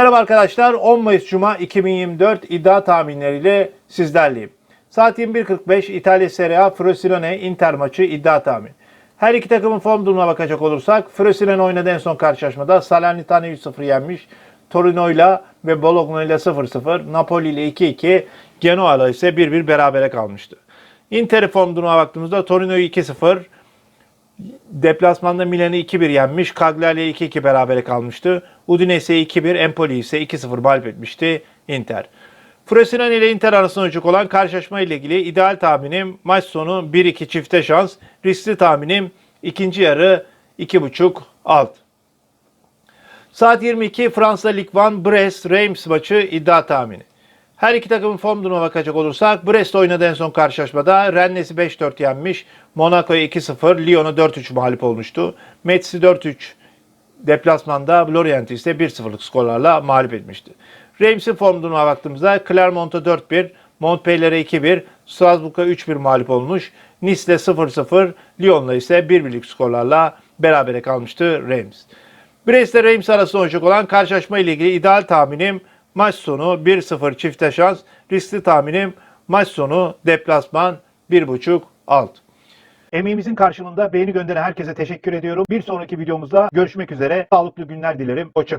Merhaba arkadaşlar 10 Mayıs Cuma 2024 iddia tahminleriyle sizlerleyim. Saat 21.45 İtalya Serie A Frosinone Inter maçı iddia tahmin. Her iki takımın form durumuna bakacak olursak Frosinone oynadı en son karşılaşmada Salernitana 3-0 yenmiş. Torino'yla ve Bologna ile 0-0, Napoli ile 2-2, Genoa'yla ise 1-1 berabere kalmıştı. Inter'i form durumuna baktığımızda Torino'yu 2-0, Deplasmanda Milan'ı 2-1 yenmiş. Cagliari'ye 2-2 berabere kalmıştı. Udinese'ye 2-1, Empoli ise 2-0 mağlup etmişti Inter. Frosinone ile Inter arasında olacak olan karşılaşma ile ilgili ideal tahminim maç sonu 1-2 çifte şans. Riskli tahminim ikinci yarı 2.5 alt. Saat 22 Fransa Ligue 1 Brest Reims maçı iddia tahmini. Her iki takımın form durumuna bakacak olursak Brest oynadı en son karşılaşmada. Rennes'i 5-4 yenmiş. Monaco'ya 2-0, Lyon'a 4-3 mağlup olmuştu. Metz'i 4-3 deplasmanda, Lorient'i ise 1-0'lık skorlarla mağlup etmişti. Reims'in form durumuna baktığımızda Clermont'a 4-1, Montpellier'e 2-1, Strasbourg'a 3-1 mağlup olmuş. Nice'le 0-0, Lyon'la ise 1-1'lik skorlarla berabere kalmıştı Reims. Brest ile Reims arasında olacak olan karşılaşma ile ilgili ideal tahminim maç sonu 1-0 çifte şans. Riskli tahminim maç sonu deplasman 1.5 alt. Emeğimizin karşılığında beğeni gönderen herkese teşekkür ediyorum. Bir sonraki videomuzda görüşmek üzere. Sağlıklı günler dilerim. Hoşçakalın.